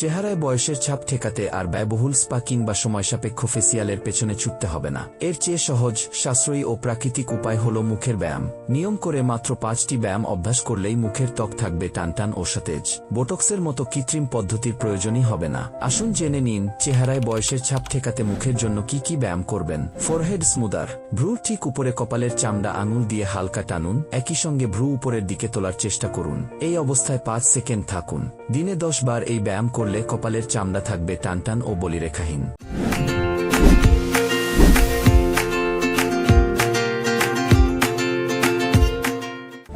চেহারায় বয়সের ছাপ ঠেকাতে আর ব্যয়বহুল স্পা কিংবা সময়সাপেক্ষ ফেসিয়ালের পেছনে ছুটতে হবে না। এর চেয়ে সহজ, সাশ্রয়ী ও প্রাকৃতিক উপায় হল মুখের ব্যায়াম। নিয়ম করে মাত্র পাঁচটি ব্যায়াম অভ্যাস করলেই মুখের ত্বক থাকবে টানটান ও সতেজ। বোটক্সের মতো কৃত্রিম পদ্ধতির প্রয়োজনই হবে না। আসুন জেনে নিন, চেহারায় বয়সের ছাপ ঠেকাতে মুখের জন্য কি কি ব্যায়াম করবেন? Forehead smoother. ভ্রু ঠিক উপরে কপালের চামড়া আঙুল দিয়ে হালকা টানুন। একই সঙ্গে ভ্রু উপরের দিকে তোলার চেষ্টা করুন। এই অবস্থায় পাঁচ সেকেন্ড থাকুন। দিনে দশ বার এই ব্যায়াম করলে কপালের চামড়া থাকবে টানটান ও বলিরেখাহীন।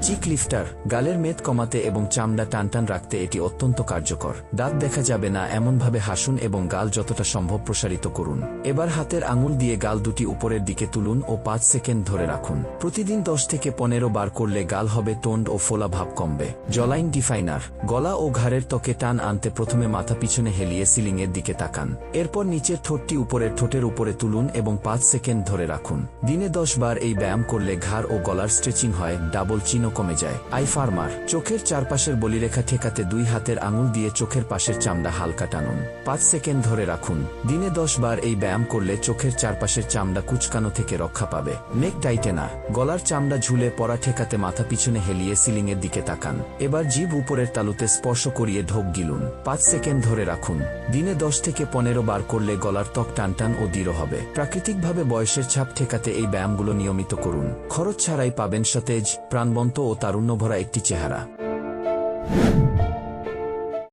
চিক লিফটার, গালের মেদ কমাতে এবং চামড়া টানটান রাখতে এটি অত্যন্ত কার্যকর। দাঁত দেখা যাবে না, এমনভাবে হাসুন এবং গাল যতটা সম্ভব প্রসারিত করুন। এবার হাতের আঙুল দিয়ে গাল দুটি উপরের দিকে তুলুন ও পাঁচ সেকেন্ড ধরে রাখুন। প্রতিদিন দশ থেকে পনেরো বার করলে গাল হবে টোন্ড ও ফোলা ভাব কমবে। জলাইন ডিফাইনার, গলা ও ঘাড়ের ত্বকে টান আনতে প্রথমে মাথা পিছনে হেলিয়ে সিলিংয়ের দিকে তাকান। এরপর নিচের ঠোঁটটি উপরের ঠোঁটের উপরে তুলুন এবং পাঁচ সেকেন্ড ধরে রাখুন। দিনে দশ বার এই ব্যায়াম করলে ঘাড় ও গলার স্ট্রেচিং হয়, ডাবল চিনও কমে যায়। আই ফার্মার, চোখের চারপাশের বলিরেখা ঠেকাতে দুই হাতের আঙুল দিয়ে চোখের পাশের চামড়া হালকা টানুন। পাঁচ সেকেন্ড ধরে রাখুন। দিনে দশ বার এই ব্যায়াম করলে চোখের চারপাশের চামড়া কুচকানো থেকে রক্ষা পাবে। নেক টাইটেনা, গলার চামড়া ঝুলে পড়া ঠেকাতে মাথা পিছনে হেলিয়ে সিলিংয়ের দিকে তাকান। এবার জীব উপরের তালুতে স্পর্শ করিয়ে ঢোক গিলুন। পাঁচ সেকেন্ড ধরে রাখুন। দিনে দশ থেকে পনেরো বার করলে গলার ত্বক টানটান ও দৃঢ় হবে। প্রাকৃতিকভাবে বয়সের ছাপ ঠেকাতে এই ব্যায়ামগুলো নিয়মিত করুন। খরচ ছাড়াই পাবেন সতেজ, প্রাণবন্ত ও তারুণ্যভরা একটি চেহারা।